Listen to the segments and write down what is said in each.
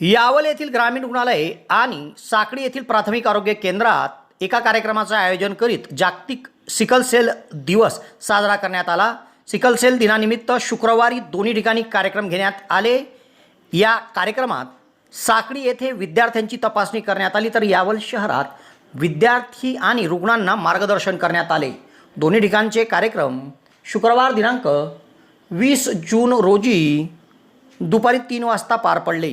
यावल येथील ग्रामीण रुग्णालय आणि साकडी येथील प्राथमिक आरोग्य केंद्रात एका कार्यक्रमाचं आयोजन करीत जागतिक सिकल सेल दिवस साजरा करण्यात आला. सिकल सेल दिनानिमित्त शुक्रवारी दोन्ही ठिकाणी कार्यक्रम घेण्यात आले. या कार्यक्रमात साकडी येथे विद्यार्थ्यांची तपासणी करण्यात आली तर यावल शहरात विद्यार्थी आणि रुग्णांना मार्गदर्शन करण्यात आले. दोन्ही ठिकाणचे कार्यक्रम शुक्रवार दिनांक वीस जून रोजी दुपारी तीन वाजता पार पडले.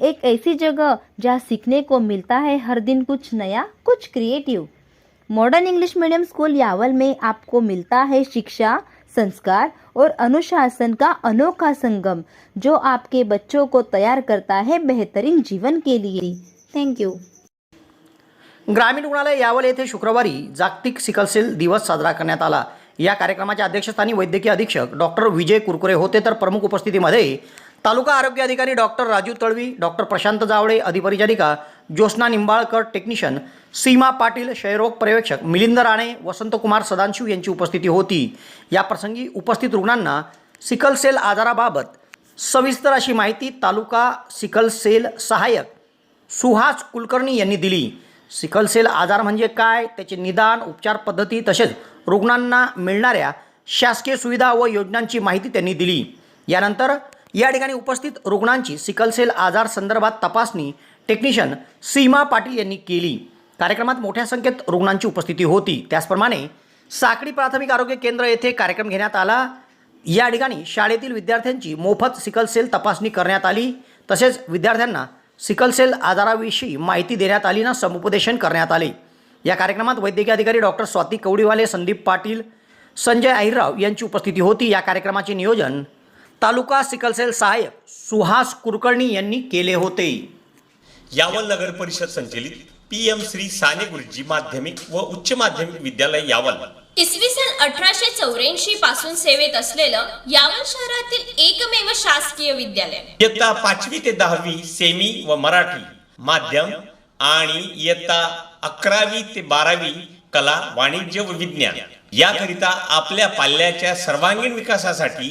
एक ऐसी जगह जहाँ सीखने को मिलता है हर दिन कुछ नया कुछ creative modern English medium school Yawal में आपको मिलता है शिक्षा संस्कार और अनुशासन का अनोखा संगम जो आपके बच्चों को तैयार करता है बेहतरीन जीवन के लिए. थैंक यू ग्रामीण रुग्णालय यावल येथे शुक्रवारी जागतिक सिकलसेल दिवस साजरा करण्यात आला. या कार्यक्रमाच्या अध्यक्षस्थानी वैद्यकीय अधीक्षक डॉक्टर विजय कुरकुरे होते तर प्रमुख उपस्थितीमध्ये तालुका आरोग्य अधिकारी डॉक्टर राजू तळवी डॉक्टर प्रशांत जावळे अधिपरिचारिका ज्योत्ना निंबाळकर टेक्निशियन सीमा पाटील क्षयरोग पर्यवेक्षक मिलिंद राणे वसंतकुमार सदांशू यांची उपस्थिती होती. या प्रसंगी उपस्थित रुग्णांना सिकल सेल आजाराबाबत सविस्तर अशी माहिती तालुका सिकल सेल सहाय्यक सुहास कुलकर्णी यांनी दिली. सिकलसेल आजार म्हणजे काय त्याचे निदान उपचार पद्धती तसेच रुग्णांना मिळणाऱ्या शासकीय सुविधा व योजनांची माहिती त्यांनी दिली. यानंतर या ठिकाणी उपस्थित रुग्णांची सिकलसेल आजार संदर्भात तपासणी टेक्निशियन सीमा पाटील यांनी केली. कार्यक्रमात मोठ्या संख्येत रुग्णांची उपस्थिती होती. त्याचप्रमाणे साकडी प्राथमिक आरोग्य केंद्र येथे कार्यक्रम घेण्यात आला. या ठिकाणी शाळेतील विद्यार्थ्यांची मोफत सिकलसेल तपासणी करण्यात आली. तसेच विद्यार्थ्यांना सिकलसेल आजाराविषयी माहिती देण्यात आली ना समुपदेशन करण्यात आले. या कार्यक्रमात वैद्यकीय अधिकारी डॉक्टर स्वाती कवडीवाले संदीप पाटील संजय अहिरराव यांची उपस्थिती होती. या कार्यक्रमाचे नियोजन तालुका सिकलसेल सहाय्यक सुहास कुलकर्णी यांनी केले होते. यावल नगर परिषद संचलित पी एम श्री साने गुरुजी माध्यमिक व उच्च माध्यमिक विद्यालय यावल. इसवी सन अठराशे चौऱ्याऐंशी पासून सेवेत असलेलं यावल शहरातील एकमेव शासकीय विद्यालय. इयत्ता पाचवी ते दहावी सेमी व मराठी माध्यम आणि इयत्ता अकरावी ते बारावी कला वाणिज्य व विज्ञान याकरिता आपल्या पाल्याच्या सर्वांगीण विकासासाठी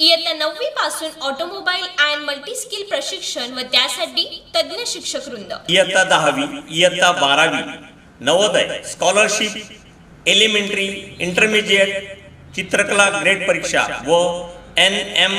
इयत्ता नववी पासून ऑटोमोबाईल अँड मल्टीस्किल प्रशिक्षण व त्यासाठी तज्ज्ञ शिक्षक वृंद. इयत्ता दहावी इयत्ता बारावी नवोदय स्कॉलरशिप एलिमेंटरी इंटरमिजिएट चित्रकला ग्रेड परीक्षा व एन एम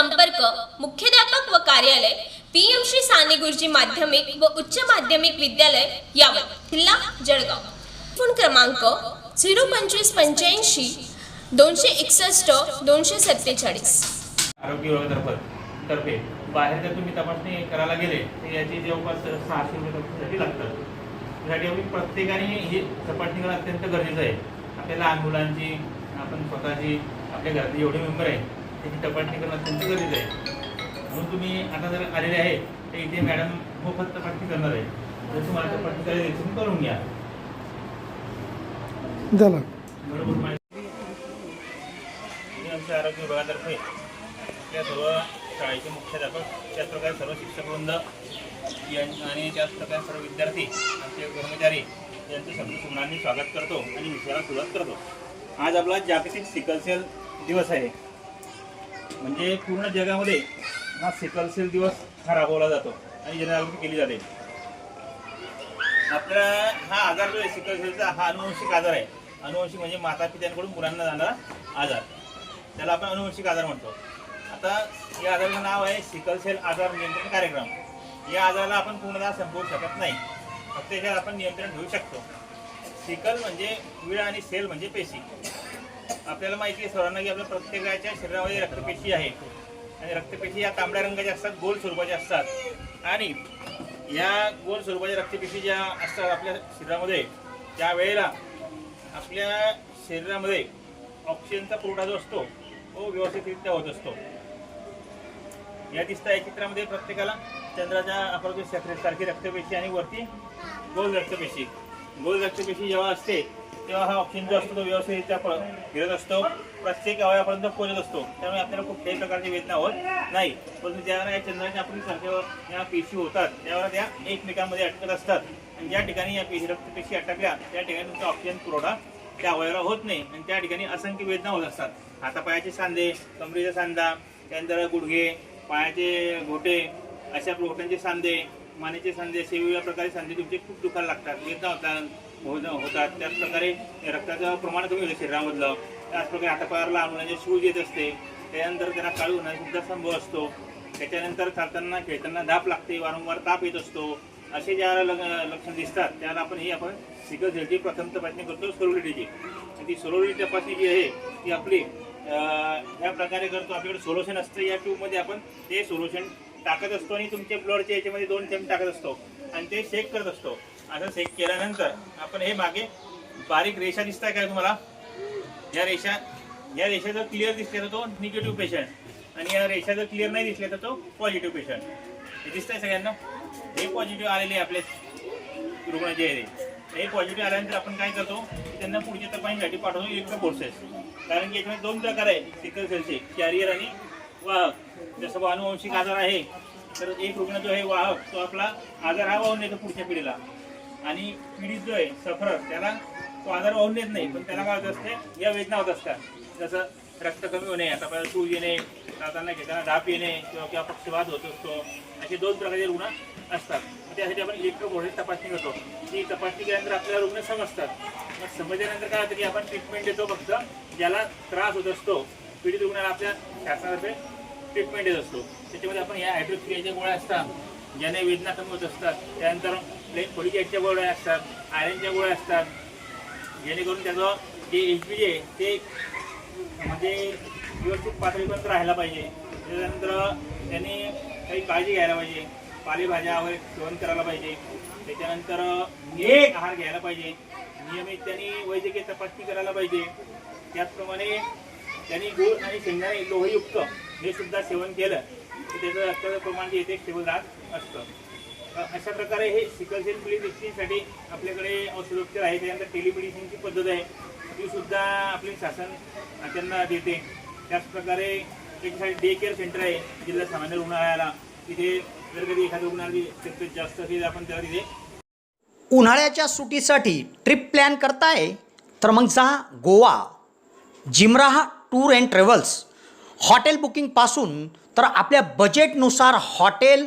संपर्क मुख्याध्यापक व कार्यालय पीएम श्री साने गुरुजी माध्यमिक व उच्च माध्यमिक विद्यालय यावत किल्ला जळगाव. फोन क्रमांक झिरो पंचवीस पंच्याऐंशी दोनशे एकसष्ट दोनशे सत्तेचाळीस. आरोग्य विभागातर्फे बाहेर जर तुम्ही तपासणी करायला गेले तर याची जवळपास सहाशे रुपये तपासणीसाठी लागतात. त्यासाठी आम्ही प्रत्येकाने ही तपासणी करणं अत्यंत गरजेचं आहे. आपल्या लहान मुलांची आपण स्वतःची आपल्या घरातली एवढे मेंबर आहे त्याची तपासणी करणं अत्यंत गरजेचं आहे. म्हणून तुम्ही आता जर आलेले आहे तर इथे मॅडम मोफत तपासणी करणार आहे. जर तुम्हाला तपासणी करायची तुम्ही करून घ्या. झालं. बरोबर माहिती. आमच्या आरोग्य विभागातर्फे त्या सर्व शाळेचे मुख्याध्यापक त्याचप्रकारे सर्व शिक्षक वृंद यां- आणि त्याचप्रकारे सर्व विद्यार्थी आमचे कर्मचारी यांचं सगळं सुमनांनी स्वागत करतो आणि विषयाला सुरुवात करतो. आज आपला जागतिक सिकलसेल दिवस आहे. म्हणजे पूर्ण जगामध्ये हा सिकलसेल दिवस हा राबवला जातो आणि जनजागृती केली जाते. आपला हा आजार जो आहे सिकलसेलचा हा अनुवंशिक आजार आहे. अनुवंशिक म्हणजे माता पित्यांकडून मुलांना जाणारा आजार. त्याला आपण अनुवंशिक आजार म्हणतो. आता या आजाराचं नाव आहे सिकलसेल आजार नियंत्रण कार्यक्रम. या आजाराला आपण पूर्णतः संपवू शकत नाही. फक्त याच्यात आपण नियंत्रण ठेवू शकतो. सिकल म्हणजे विळ आणि सेल म्हणजे पेशी. आपल्याला माहिती आहे सर्वांना की आपल्या प्रत्येकाच्या शरीरामध्ये रक्तपेशी आहे. आणि रक्तपेशी या तांबड्या रंगाच्या असतात गोल स्वरूपाच्या असतात. आणि या गोल स्वरूपाच्या रक्तपेशी ज्या असतात आपल्या शरीरामध्ये त्यावेळेला आपल्या शरीरामध्ये ऑक्सिजनचा पुरवठा जो असतो तो व्यवस्थितरित्या होत असतो. या दिसता या चित्रामध्ये प्रत्येकाला चंद्राच्या आपण सारखी रक्तपेशी आणि वरती गोल रक्तपेशी. गोल रक्तपेशी जेव्हा असते तेव्हा हा ऑक्सिजन जो असतो तो व्यवस्थितरित्या फिरत असतो. प्रत्येक अवयापर्यंत पोहोचत असतो. त्यामुळे आपल्याला कुठल्याही प्रकारची वेदना होत नाही. परंतु ज्यावेळेला या चंद्राच्या आपण संख्येवर या पेशी होतात त्यावेळेला त्या एकमेकांमध्ये अटकत असतात. आणि ज्या ठिकाणी या पेशी रक्तपेशी अटकल्या त्या ठिकाणी तुमचा ऑक्सिजन पुरवठा त्या अवयवाला होत नाही. आणि त्या ठिकाणी असंख्य वेदना होत असतात. हातापायाचे सांधे कमरेचा सांधा त्यानंतर गुडघे पायाचे घोटे अशा घोट्यांचे सांधे मानेचे सांधे असे वेगवेगळ्या प्रकारे सांधे तुमचे खूप दुखायला लागतात. वेदना होतात. होतात. त्याचप्रकारे रक्ताचं प्रमाण कमी होतं शरीरामधलं. त्याचप्रकारे हातापायाला लहान मुलांचे म्हणजे शूज येत असते. त्यानंतर त्यांना काळू होण्यासुद्धा संभव असतो. त्याच्यानंतर चालताना खेळताना धाप लागते वारंवार ताप येत असतो. असे ज्या लक्षण दिसतात त्याला आपण ही आपण सिकल झेलची प्रथम तपासणी करतो सोरोलिटीची ती सोरोलिटी तपासणी जी आहे ती आपली ह्या प्रकारे करतो. आपल्याकडे सोल्युशन असतं. या ट्यूबमध्ये आपण ते सोल्युशन टाकत असतो आणि तुमचे ब्लडच्या याच्यामध्ये दोन थेंब टाकत असतो. आणि ते शेक करत असतो. असं सेक केल्यानंतर आपण हे मागे बारीक रेषा दिसताय काय तुम्हाला? या रेषा या रेषा जर क्लिअर दिसल्या तर तो निगेटिव्ह पेशंट आणि या रेषा जर क्लिअर नाही दिसल्या तर तो पॉझिटिव्ह पेशंट हे दिसतंय सगळ्यांना? हे पॉझिटिव्ह आलेले आहे आपले रुग्ण जे आहे हे पॉझिटिव्ह आल्यानंतर आपण काय करतो? त्यांना पुढच्या तपासणीसाठी पाठवतो इलेक्ट्रो कोर्सेस कारण की याच्यामध्ये दोन प्रकार आहे सिकल सेलचे कॅरियर आणि वाहक. जसं अनुवंशिक आजार आहे तर एक रुग्ण जो आहे वाहक तो आपला आजार हा वाहून येतो पुढच्या पिढीला. आणि पीडित जो आहे सफरर त्याला तो आजार वाहून येत नाही पण त्याला काय होत असते? या वेदना होत असतात. जसं रक्त कमी होणे आता आपल्याला सूज येणे दातांना घेताना धाप येणे किंवा किंवा पक्षवाद होत असतो असे दोन प्रकारचे रुग्ण असतात. त्यासाठी आपण इलेक्ट्रोपोलिस तपासणी करतो. ती तपासणी केल्यानंतर आपल्याला रुग्ण समजतात. मग समजल्यानंतर काय होतं की आपण ट्रीटमेंट देतो फक्त ज्याला त्रास होत असतो. पीडित रुग्णाला आपल्या शासनातर्फे ट्रीटमेंट देत असतो. त्याच्यामध्ये आपण या हायड्रोक्रियाच्या गोळ्या असतात ज्याने वेदना कमी होत असतात. त्यानंतर प्लेन फोलिक गोळ्या असतात आयरनच्या गोळ्या असतात. जेणेकरून त्याचं जे एच बी जे ते म्हणजे व्यवस्थित पातळीपर्यंत राहायला पाहिजे. त्याच्यानंतर त्यांनी काही काळजी घ्यायला पाहिजे. पालेभाज्या वगैरे सेवन करायला पाहिजे. त्याच्यानंतर नियमित आहार घ्यायला पाहिजे. नियमित त्यांनी वैद्यकीय तपासणी करायला पाहिजे. त्याचप्रमाणे त्यांनी गूळ आणि शेंगदाणे लोहयुक्त हे सुद्धा सेवन केलं तर त्याचं रक्ताचं प्रमाण जे येते स्टेबल राहत असतं. अशा प्रकारे हे सिकलसेल सेल मेडिसिनसाठी आपल्याकडे औषधोपचार आहे त्यानंतर टेलिमेडिसिनची पद्धत आहे. तीसुद्धा आपले शासन त्यांना देते. त्याचप्रकारे त्याच्यासाठी डे केअर सेंटर आहे जिल्हा सामान्य रुग्णालयाला. तिथे जर कधी एखाद्या रुग्णाला शक्यता जास्त असेल आपण त्याला तिथे उन्हाळ्याच्या सुटीसाठी ट्रिप प्लॅन करताय? तर मग जा Goa. Jimraha tour and travels. Hotel बुकिंगपासून तर आपल्या बजेटनुसार हॉटेल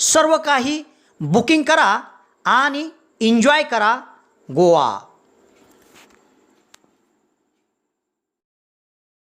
सर्व काही बुकिंग करा आणि एन्जॉय करा गोवा.